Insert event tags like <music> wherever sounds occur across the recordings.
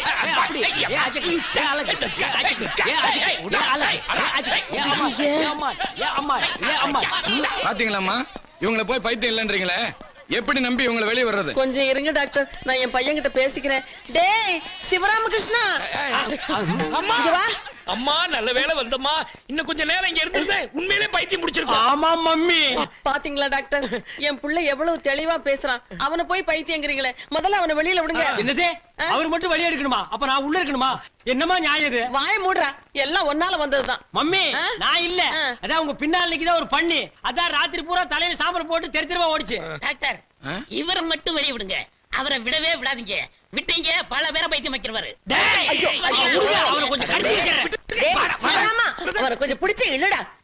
அப்படி. ஏ, அப்படி ஏ, அஜக்கு, ஏ, அழகு, ஏ, அஜக்கு, ஏ, அஜக்கு, ஏ, அழகு, ஏ, அஜக்கு, ஏ, அம்மா, ஏ, அம்மா, ஏ, அம்மா, ஏ, அம்மா. ம். பாத்தீங்களாம்மா? இவங்கள போய் பைத்தியம் இல்லைன்றீங்களே? எப்படி நம்பி இவங்களை வெளியே வர்றது? கொஞ்சம் இருங்க டாக்டர். நான் என் பையன் கிட்ட பேசிக்கிறேன். டேய் சிவராமகிருஷ்ணா. அம்மா. வா. அம்மா நல்ல வேளை வந்தம்மா. இன்னும் கொஞ்ச நேரம் இங்க இருந்திருந்தே உண்மையிலே பைத்தியம் முடிச்சிருக்கோம் ஆமா மம்மி. பாத்தீங்களா டாக்டர்? என் புள்ள எவ்வளவு தெளிவா பேசுறான். அவனை போய் பைத்தியங்கிறீங்களே. முதல்ல அவனை வெளியில விடுங்க. என்னது? அவர் மட்டும் வெளியே எடுக்கணுமா? அப்ப நான் உள்ள இருக்கணுமா? என்னமா நியாயம் இது? வாய மூடுறா. எல்லாம் ஒன்னால வந்ததுதான். மம்மி? நான் இல்ல. அதான் உங்க பின்னால் நிக்குதா ஒரு பண்ணி. அதான் ராத்திரி பூரா தலையில சாம்பல் போட்டு தெரு தெருவா ஓடிச்சு. டாக்டர்? இவரை மட்டும் வெளிய விடுங்க. அவரை விடவே விடாதீங்க. விட்டீங்க பல பேரை பைத்தியம் வைக்கிறவாரு. அவனை கொஞ்சம் பிடிச்சு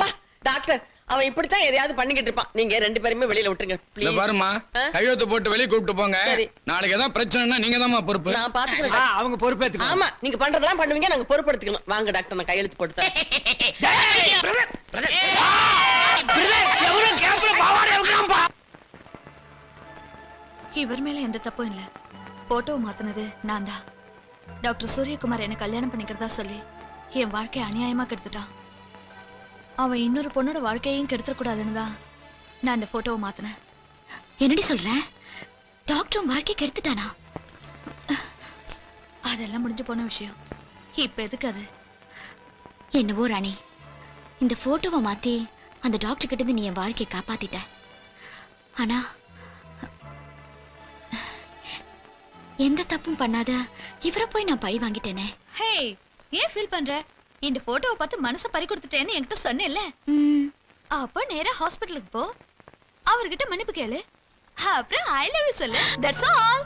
பா டாக்டர் அவன் இப்படித்தான் எதையாவது பண்ணிக்கிட்டு இருப்பான். நீங்க ரெண்டு பேருமே வெளியில விட்டுருங்க. ப்ளீஸ் பாருமா கையெழுத்து போட்டு வெளியே கூப்பிட்டு போங்க. சரி. நாளைக்கு ஏதாவது பிரச்சனைனா நீங்க பொறுப்பு. நான் பாத்துக்கிறேன். டாக்டர். அவங்க பொறுப்பேத்துக்கணும் ஆமா நீங்க பண்றதெல்லாம் பண்ணுவீங்க நாங்க பொறுப்படுத்திக்கணும் வாங்க டாக்டர் நான் கையெழுத்து போட்டு தரேன். எவனும் கேப்ல பாவாடை இவர் மேல எந்த தப்பும் இல்ல. போட்டோ மாத்தினது நான் தான் டாக்டர் சூரியகுமார் என்ன கல்யாணம் பண்ணிக்கிறதா சொல்லி என் வாழ்க்கையை அநியாயமா கெடுத்துட்டான். அவன் இன்னொரு பொண்ணோட வாழ்க்கையையும் கெடுத்துடக்கூடாதுன்னு தான் நான் இந்த போட்டோவை மாத்தினேன். என்னடி சொல்ற? டாக்டரும் வாழ்க்கை கெடுத்துட்டானா? அதெல்லாம் முடிஞ்சு போன விஷயம். இப்ப எதுக்கு அது? என்னவோ ராணி இந்த போட்டோவை மாத்தி அந்த டாக்டர் கிட்ட இருந்து நீ என் வாழ்க்கையை காப்பாத்திட்ட. ஆனா எந்த தப்பும் பண்ணாத. இவரை போய் நான் பழி வாங்கிட்டேனே. ஹே ஏன் ஃபீல் பண்ற? இந்த போட்டோவை பார்த்து மனச பறி கொடுத்துட்டேன்னு என்கிட்ட சொன்னேல்ல ம், அப்ப நேரா ஹாஸ்பிடலுக்கு போ. அவர்கிட்ட மன்னிப்பு கேளு. அப்புறம் ஐ லவ் யூ சொல்லு. தட்ஸ் ஆல்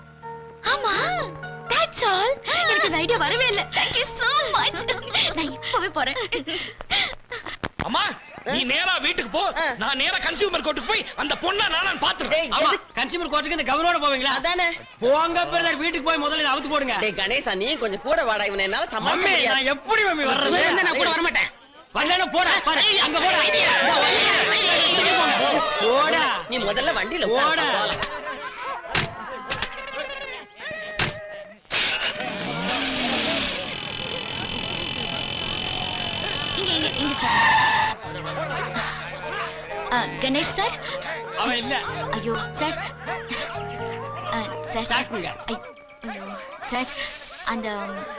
ஆமா. That's all. எனக்கு இந்த ஐடியா வரவே இல்ல. Thank you so much. நான் இப்பவே போறேன். அம்மா நீ நேரா வீட்டுக்கு போ. நான் நேரா கன்சியூமர் கோர்ட்டுக்கு போய் அந்த பொண்ணை நானும் பாத்துறேன் ஆமா கன்சியூமர் கோர்ட்டுக்கு இந்த கவனோட போவீங்களா? அதானே. போங்க பிரதர் வீட்டுக்கு போய் முதல்ல இதை அவுத்து போடுங்க. டேய் கணேசா நீ கொஞ்சம் கூட வாடா இவனை என்னால சமாளிக்க முடியாது. நான் எப்படி மம்மி வர்றது? நான் கூட வர மாட்டேன் வரலன்னா போடா பாரு அங்க போடா. போடா. நீ முதல்ல வண்டியில போடா. இங்க இங்க கணேஷ் சார்? அவன் இல்ல ஐயோ சார். சார் தாக்குங்க. I- sir. அந்த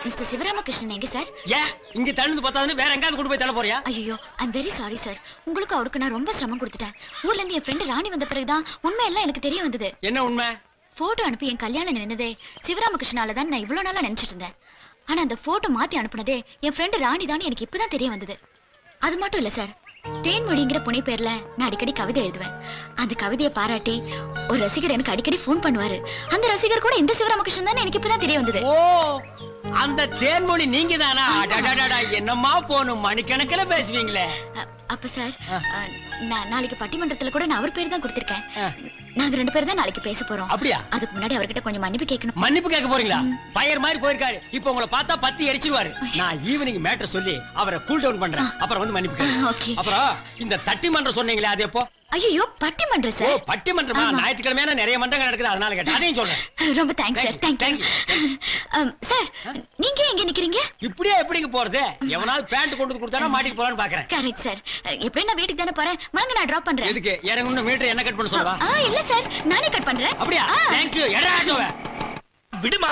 மிஸ்டர் சிவராமகிருஷ்ணன் எங்க சார்? ஏன்? இங்க தள்ளுந்து பத்தாதுன்னு வேற எங்காவது கொண்டு போய் தள்ள போறியா? ஐயோ ஐம் வெரி சாரி சார் உங்களுக்கு அவருக்கு நான் ரொம்ப சிரமம் கொடுத்துட்டேன். ஊர்ல இருந்து என் ஃப்ரெண்டு ராணி வந்த பிறகுதான் உண்மை எல்லாம் எனக்கு தெரிய வந்தது. என்ன உண்மை? போட்டோ அனுப்பி என் கல்யாணம் நின்னதே. சிவராமகிருஷ்ணால தான் நான் இவ்வளவு நாளா நினைச்சிட்டு இருந்தேன். ஆனா அந்த போட்டோ மாத்தி அனுப்புனதே என் ஃப்ரெண்டு ராணி தான் எனக்கு இப்பதான் தெரிய வந்தது. அது மட்டும் இல்ல சார் தேன்மொழிங்கிற புனை பேர்ல நான் அடிக்கடி கவிதை எழுதுவேன். அந்த கவிதையை பாராட்டி ஒரு ரசிகர் எனக்கு அடிக்கடி ஃபோன் பண்ணுவாரு. அந்த ரசிகர் கூட இந்த சிவராமகிருஷ்ணன் தான்? எனக்கு இப்பதான் தெரிய வந்தது. ஓ அந்த தேன்மொழி நீங்க தானா என்னம்மா போனும் மணிக்கணக்கில பேசுவீங்களே. அப்ப சார் நான் நாளைக்கு பட்டிமன்றத்துல கூட நான் அவர் பேர் தான் கொடுத்திருக்கேன். நாங்க ரெண்டு பேரும் தான் நாளைக்கு பேச போறோம். அப்படியா? அதுக்கு முன்னாடி அவர்கிட்ட கொஞ்சம் மன்னிப்பு கேட்கணும். மன்னிப்பு கேட்க போறீங்களா? பயர் மாதிரி போயிருக்காரு. இப்ப உங்களை பார்த்தா பத்தி எரிச்சிருவாரு. நான் ஈவினிங் மேட்டர் சொல்லி அவரை கூல் டவுன் பண்றேன். அப்புறம் வந்து மன்னிப்பு. அப்புறம் இந்த தட்டி மன்றம் சொன்னீங்களே அது எப்போ? ஐயோ பட்டிமன்றம் சார். பட்டிமன்றமா. ஞாயிற்றுக்கிழமையான நிறைய மன்றங்கள் நடக்குது அதனால கேட்டேன். அதையும் சொல்றேன். ரொம்ப thanks sir Thank thank you, you sir நீங்க எங்க நிக்கிறீங்க? இப்படியே எப்படிங்க போறது? எவனாவது பேண்ட் கொண்டு கொடுத்தானா மாட்டிட்டு போலான்னு பாக்குறேன். கரெக்ட் சார் எப்படி நான் வீட்டுக்கு தானே போறேன்? வாங்க நான் டிராப் பண்றேன். எதுக்கு? இறங்கணும் மீட்டர் என்ன கட் பண்ண சொல்லவா? ஆ இல்ல சார் நானே கட் பண்றேன். அப்படியா? ஆ. தேங்க்யூ எடா ஆட்டோவை. விடுமா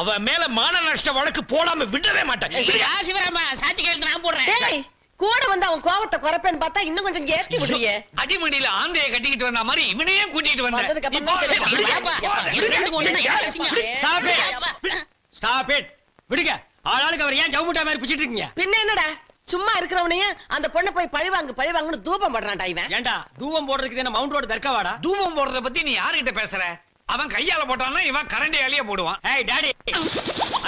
அவ மேல மான நஷ்ட வழக்கு போடாம விடவே மாட்டேன். சிவராமா சாட்சி கையெழுத்து நான் போடுறேன். டேய் கூட வந்து அவன் கோவத்தை குறைப்பேன்னு பார்த்தா இன்னும் கொஞ்சம் ஏத்தி விடுறியே. அடிமடியில ஆந்தைய கட்டிக்கிட்டு வந்த மாதிரி இவனையும் கூட்டிட்டு வந்தேன். ஸ்டாப் இட் விடுங்க. ஆளாளுக்கு அவர் ஏன் ஜவுமுட்டா மாதிரி பிடிச்சிட்டு இருக்கீங்க? பின்ன என்னடா? சும்மா இருக்கிறவனையும் அந்த பொண்ணை போய் பழிவாங்கு பழிவாங்குன்னு தூபம் பண்றான்டா இவன். ஏன்டா தூவம் போடுறதுக்கு என்ன மவுண்ட் ரோடு தர்க்கவாடா தூபம் போடுறத பத்தி நீ யாருகிட்ட பேசுற? அவன் கையால போட்டான்னா இவன் கரண்டியாலேயே போடுவான். ஏய் டாடி.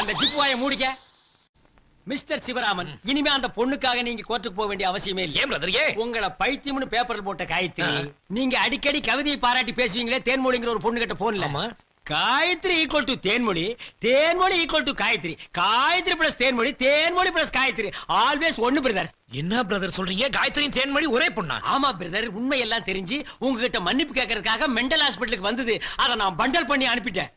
அந்த ஜிப் வாயை மூடிக்க. மிஸ்டர் சிவராமன் இனிமே அந்த பொண்ணுக்காக நீங்க கோர்ட்டுக்கு போக வேண்டிய அவசியமே இல்லை. ஏன் பிரதர் ஏன் உங்களை பைத்தியம்னு பேப்பர்ல போட்ட காயத்ரி நீங்க அடிக்கடி கவிதையை பாராட்டி பேசுவீங்களே தேன்மொழிங்கிற ஒரு பொண்ணு கிட்ட போன்ல ஆமா. Gayathri equal to Thenmozhi Thenmozhi equal to Gayathri. Gayathri plus Thenmozhi Thenmozhi plus Gayathri. Always ஒன்னு பிரதர் என்ன பிரதர் சொல்றீங்க? காயத்ரியும் தேன்மொழி ஒரே பொண்ணா? ஆமா பிரதர் உண்மை எல்லாம் தெரிஞ்சு உங்ககிட்ட மன்னிப்பு கேட்கறதுக்காக மெண்டல் ஹாஸ்பிட்டலுக்கு வந்தது. அதை நான் பண்டல் பண்ணி அனுப்பிட்டேன்.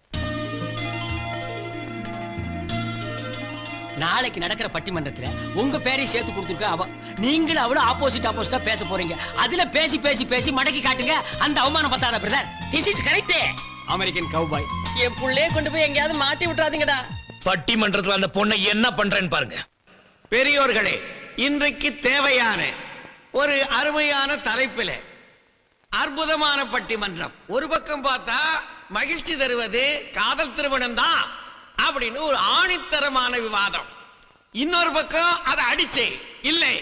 நாளைக்கு நடக்கிற பட்டிமன்றத்துல உங்க பேரையும் சேர்த்து கொடுத்துருக்க அவ நீங்களும் அவளும் ஆப்போசிட் ஆப்போசிட்டா பேச போறீங்க. அதுல பேசி பேசி பேசி மடக்கி காட்டுங்க. அந்த அவமானம் பத்தாத brother this is correct American cowboy என் புள்ளைய கொண்டு போய் எங்கேயாவது மாட்டி விட்டுறாதீங்கடா. பட்டிமன்றத்துல அந்த பொண்ணை என்ன பண்றேன்னு பாருங்க. பெரியோர்களே இன்றைக்கு தேவையான ஒரு அருமையான தலைப்பில் அற்புதமான பட்டிமன்றம். ஒரு பக்கம் பார்த்தா மகிழ்ச்சி தருவது காதல் திருமணம் தான் அப்படின்னு ஒரு ஆணித்தரமான விவாதம். இன்னொரு பக்கம் அதை அடிச்சே இல்லை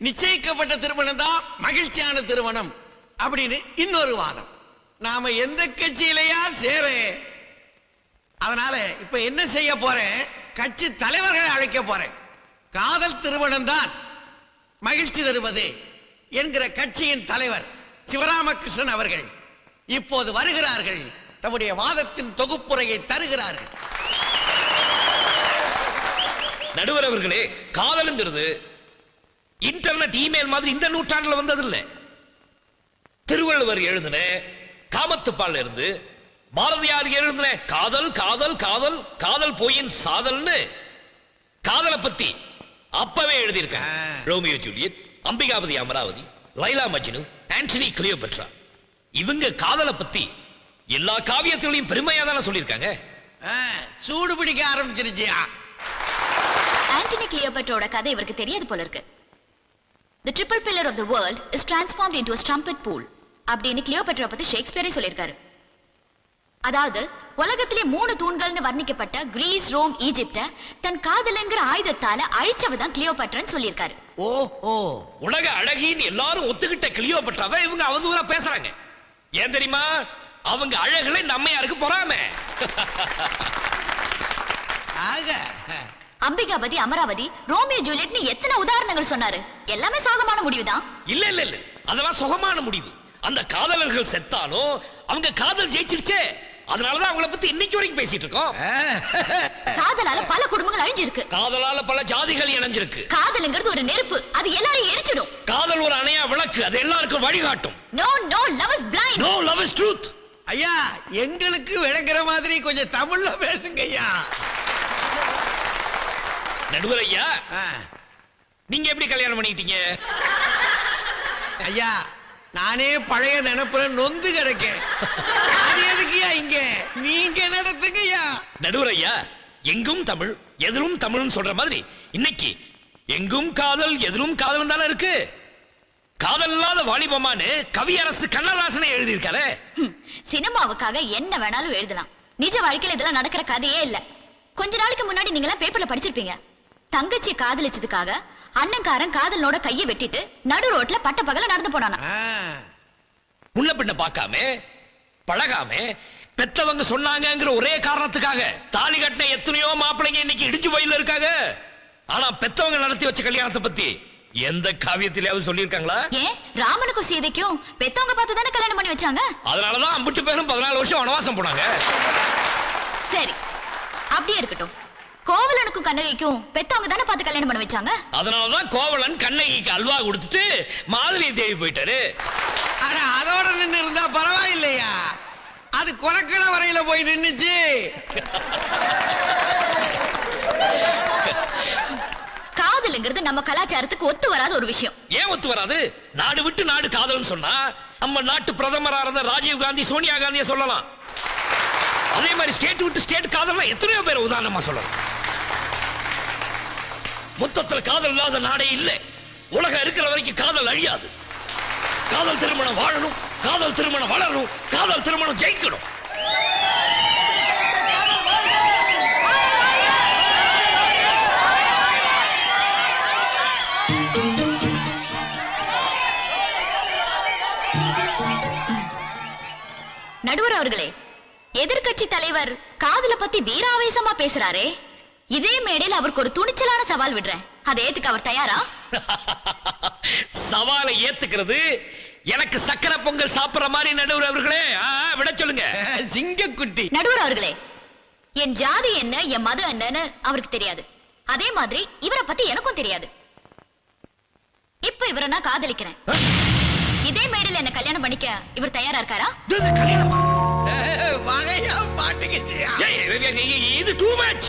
நிச்சயிக்கப்பட்ட திருமணம் தான் மகிழ்ச்சியான திருமணம் அப்படின்னு இன்னொரு வாதம். நாம எந்த கட்சியிலையா சேர? அதனால இப்ப என்ன செய்ய போறேன்? கட்சி தலைவர்களை அழைக்க போறேன். காதல் திருமணம் தான் மகிழ்ச்சி தருவது என்கிற கட்சியின் தலைவர் சிவராமகிருஷ்ணன் அவர்கள் இப்போது வருகிறார்கள். தம்முடைய வாதத்தின் தொகுப்புரையை தருகிறார்கள். நடுவர் அவர்களே காதலுங்கிறது இன்டர்நெட் இமெயில் மாதிரி இந்த நூற்றாண்டுல வந்தது இல்லை திருவள்ளுவர் எழுதின காமத்துப்பால் இருந்து பாரதியார் எழுதின காதல் காதல் காதல் காதல் போயின் சாதல்னு காதலை பத்தி அப்பவே எழுதியிருக்காங்க. Romeo Juliet Ambikapathi Amaravathi Laila Majnu Antony Cleopatra. இவங்க காதலை பத்தி எல்லா காவியத்திலையும் பெருமையா தானே சொல்லியிருக்காங்க. சூடு பிடிக்க ஆரம்பிச்சிருச்சியா? ஆண்டனி கிளியோபட்ரோட கதை இவருக்கு தெரியாது போல இருக்கு. The triple pillar of the world is transformed into a strumpet pool. அப்படின்னு கிளியோபட்ரா பத்தி ஷேக்ஸ்பியரே சொல்லியிருக்காரு. அதாவது உலகத்திலே மூணு தூண்கள்னு வர்ணிக்கப்பட்ட கிரீஸ் ரோம் ஈஜிப்ட தன் காதலுங்கிற ஆயுதத்தால அழிச்சவ தான் கிளியோபட்ரன்னு சொல்லியிருக்காரு. ஓ ஓ உலக அழகின்னு எல்லாரும் ஒத்துக்கிட்ட கிளியோபட்ராவை இவங்க அவதூறா பேசுறாங்க. ஏன் தெரியுமா? அவங்க அழகுல நம்ம யாருக்கு பொறாம? ஆக அம்பிகாபதி அமராவதி ரோமியோ ஜூலியட்னு எத்தனை உதாரணங்கள் சொன்னாரு? எல்லாமே சோகமான முடிவுதான். இல்ல இல்ல இல்ல. அதெல்லாம் சுகமான முடிவு. அந்த காதலர்கள் செத்தாலும் அவங்க காதல் ஜெயிச்சிருச்சே. அதனாலதான் அவங்கள பத்தி இன்னைக்கு வரைக்கும் பேசிட்டு இருக்கோம். <laughs> காதலால பல குடும்பங்கள் அழிஞ்சிருக்கு. காதலால பல ஜாதிகள் இணைஞ்சிருக்கு. காதலுங்கிறது ஒரு நெருப்பு. அது எல்லாரையும் எரிச்சிடும். காதல் ஒரு அணையா விளக்கு. அது எல்லாருக்கும் வழிகாட்டும். No no love is blind no love is truth ஐயா எங்களுக்கு விளங்குற மாதிரி கொஞ்சம் தமிழ்ல பேசுங்க ஐயா. நடுவர் ஐயா ஆ, நீங்க எப்படி கல்யாணம் பண்ணிக்கிட்டீங்க? ஐயா நானே பழைய நினைப்புல நொந்து கிடக்கேன். அது எதுக்குயா இங்க? நீங்க நடத்துங்க ஐயா நடுவர் ஐயா எங்கும் தமிழ் எதிரும் தமிழ்னு சொல்ற மாதிரி இன்னைக்கு எங்கும் காதல் எதிரும் காதல் தானே இருக்கு? காதல் இல்லாத வாலிபமானு கவியரசு கண்ணதாசனை எழுதியிருக்காரு. ஹம், சினிமாவுக்காக என்ன வேணாலும் எழுதலாம். நிஜ வாழ்க்கையில இதெல்லாம் நடக்கிற கதையே இல்ல. கொஞ்ச நாளைக்கு முன்னாடி நீங்க எல்லாம் பேப்பர்ல படிச்சிருப்பீங்க. தங்கச்சி காதலிச்சதுக்காக அண்ணன்காரன் காதலனோட கையை வெட்டிட்டு நடு ரோட்ல பட்ட பகல நடந்து போனானா. முன்ன பின்ன பார்க்காம பழகாம பெத்தவங்க சொன்னாங்கங்கிற ஒரே காரணத்துக்காக தாலி கட்டின எத்தனையோ மாப்பிள்ளைங்க இன்னைக்கு இடிஞ்சு போயில இருக்காங்க. ஆனா பெத்தவங்க நடத்தி வச்ச கல்யாணத்தை பத்தி எந்த காவியத்திலேயாவது சொல்லியிருக்காங்களா? ஏன் ராமனுக்கும் சீதைக்கும் பெத்தவங்க பார்த்து தானே கல்யாணம் பண்ணி வச்சாங்க? அதனாலதான் அம்பிட்டு பேரும் பதினாலு வருஷம் வனவாசம் போனாங்க. சரி அப்படியே இருக்கட்டும். கோவலனுக்கும் கண்ணகிக்கும் பெத்தவங்க தானே பார்த்து கல்யாணம் பண்ணி வச்சாங்க? அதனாலதான் கோவலன் கண்ணகிக்கு அல்வா கொடுத்துட்டு மாதவியை தேடி போயிட்டாரு. அட அதோட நின்னு இருந்தா பரவாயில்லையா? அது கொலக்கட வரையில போய் நின்னுச்சு. காதலுங்கிறது நம்ம கலாச்சாரத்துக்கு ஒத்து வராத ஒரு விஷயம். ஏன் ஒத்து வராது? நாடு விட்டு நாடு காதல்னு சொன்னா நம்ம நாட்டு பிரதமரா இருந்த ராஜீவ் காந்தி சோனியா காந்தியை சொல்லலாம். அதே மாதிரி ஸ்டேட் விட்டு ஸ்டேட் காதல்னா எத்தனையோ பேர் உதாரணமா சொல்லலாம். மொத்தத்துல காதல் இல்லாத நாடே இல்லை. உலகம் இருக்கிற வரைக்கும் காதல் அழியாது. காதல் திருமணம் வாழணும் காதல் திருமணம் வளரணும் காதல் திருமணம் ஜெயிக்கணும். நடுவர் அவர்களே எதிர்கட்சி தலைவர் காதல பத்தி வீராவேசமா பேசுறாரே? இதே மேடையில் அவருக்கு ஒரு துணிச்சலான சவால் விடுறேன். அதை ஏத்துக்க அவர் தயாரா? <laughs> சவாலை ஏத்துக்கிறது எனக்கு சக்கரை பொங்கல் சாப்பிடுற மாதிரி நடுவர் அவர்களே. ஆ, விட சொல்லுங்க. <laughs> சிங்கக்குட்டி நடுவர் அவர்களே என் ஜாதி என்ன என் மதம் என்னன்னு அவருக்கு தெரியாது. அதே மாதிரி இவரை பத்தி எனக்கும் தெரியாது. இப்ப இவரை நான் காதலிக்கிறேன். இதே மேடையில் என்ன கல்யாணம் பண்ணிக்க இவர் தயாரா இருக்காரா? <laughs> இது டூ மச்